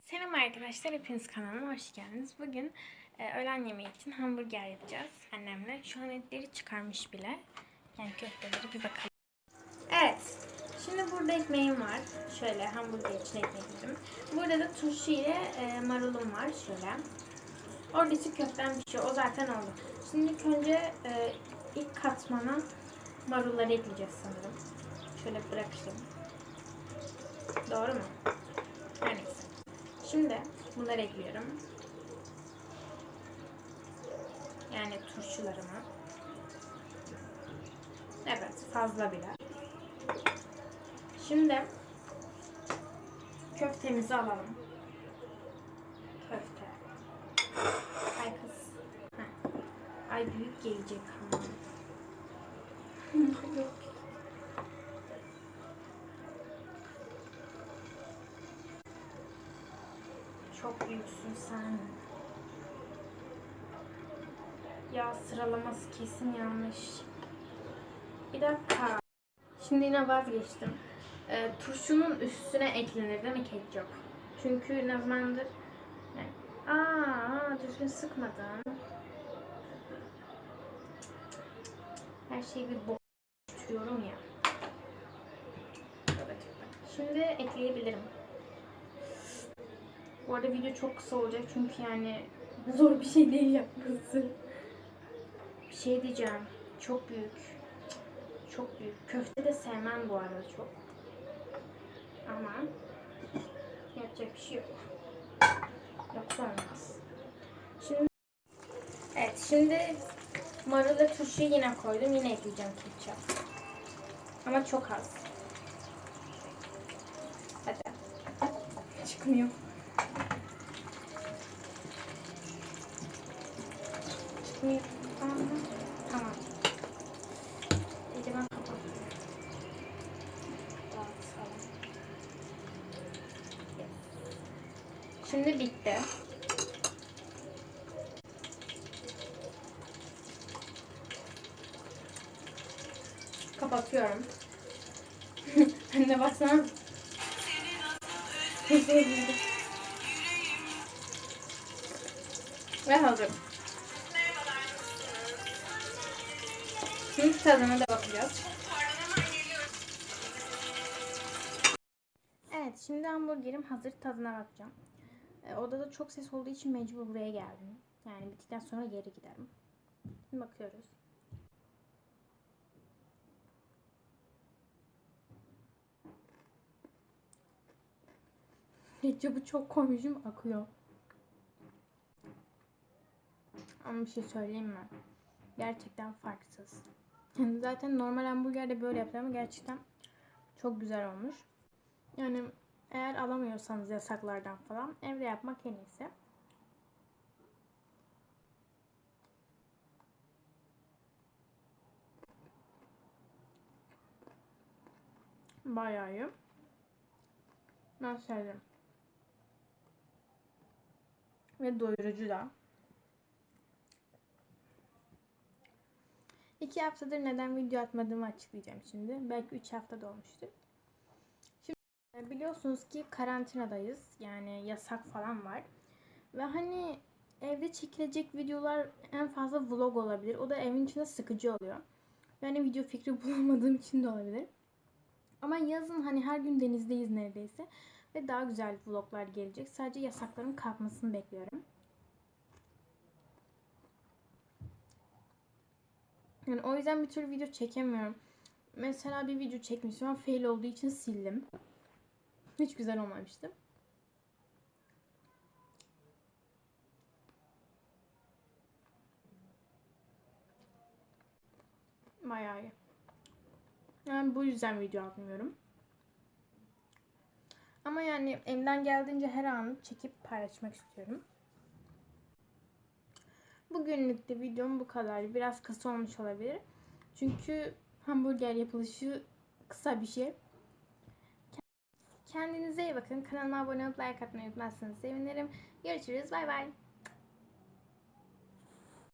Selam arkadaşlar, hepiniz kanalıma hoş geldiniz. Bugün e, öğlen yemeği için hamburger yapacağız annemle. Şu an etleri çıkarmış bile. Yani köfteleri bir bakalım. Evet, şimdi burada ekmeğim var. Şöyle hamburger için ekmek. Burada da turşu ile e, marulum var. Şöyle. Oradaki köften bir şey, o zaten oldu. Şimdi ilk önce e, ilk katmana marulları ekleyeceğiz sanırım. Şöyle bırakayım. Doğru mu? Her neyse. Şimdi bunları ekliyorum. Yani turşularımı. Evet fazla bile. Şimdi köftemizi alalım. Köfte. Ay kız. Heh. Ay büyük gelecek. Yok. Çok büyüksün sen. Ya sıralaması kesin yanlış. Bir dakika. Şimdi yine vazgeçtim. Ee, turşunun üstüne eklenir değil mi ketçap? Çünkü ne zamandır... Yani, aa, düzgün sıkmadım. Her şeyi bir bok tutuyorum ya. Şimdi ekleyebilirim. Bu arada video çok kısa olacak çünkü yani zor bir şey değil yapması. Bir şey diyeceğim. Çok büyük. Çok büyük. Köfte de sevmem bu arada çok. Ama yapacak bir şey yok. Yoksa olmaz. Şimdi Evet şimdi marul ve turşuyu yine koydum. Yine ekleyeceğim ketçap. Ama çok az. Hadi. Çıkmıyor. Tamam. Ben kapatıyorum. Şimdi bitti. Kapatıyorum. Anne baksana. Ve hazır. Şimdi tadına da bakacağız. Evet, şimdi hamburgerim hazır. Tadına bakacağım. E, odada çok ses olduğu için mecbur buraya geldim. Yani bittikten sonra geri giderim. Şimdi bakıyoruz. Ketçapı çok koymuşum akıyor. Ama bir şey söyleyeyim mi? Gerçekten farksız. Yani zaten normal hamburgerde böyle yapıyor ama gerçekten çok güzel olmuş. Yani eğer alamıyorsanız yasaklardan falan evde yapmak en iyisi. Bayağı iyi. Ben sevdim. Ve doyurucu da. İki haftadır neden video atmadığımı açıklayacağım şimdi. Belki üç hafta da olmuştur. Şimdi e, biliyorsunuz ki karantinadayız. Yani yasak falan var. Ve hani evde çekilecek videolar en fazla vlog olabilir. O da evin içinde sıkıcı oluyor. Yani video fikri bulamadığım için de olabilir. Ama yazın hani her gün denizdeyiz neredeyse. Ve daha güzel vloglar gelecek. Sadece yasakların kalkmasını bekliyorum. Yani o yüzden bir türlü video çekemiyorum. Mesela bir video çekmiştim ama fail olduğu için sildim. Hiç güzel olmamıştı. Bayağı iyi. Yani bu yüzden video atmıyorum. Ama yani elimden geldiğince her anı çekip paylaşmak istiyorum. Bugünlük de videom bu kadar. Biraz kısa olmuş olabilir. Çünkü hamburger yapılışı kısa bir şey. Kendinize iyi bakın. Kanalıma abone olup like atmayı unutmazsanız sevinirim. Görüşürüz. Bay bay.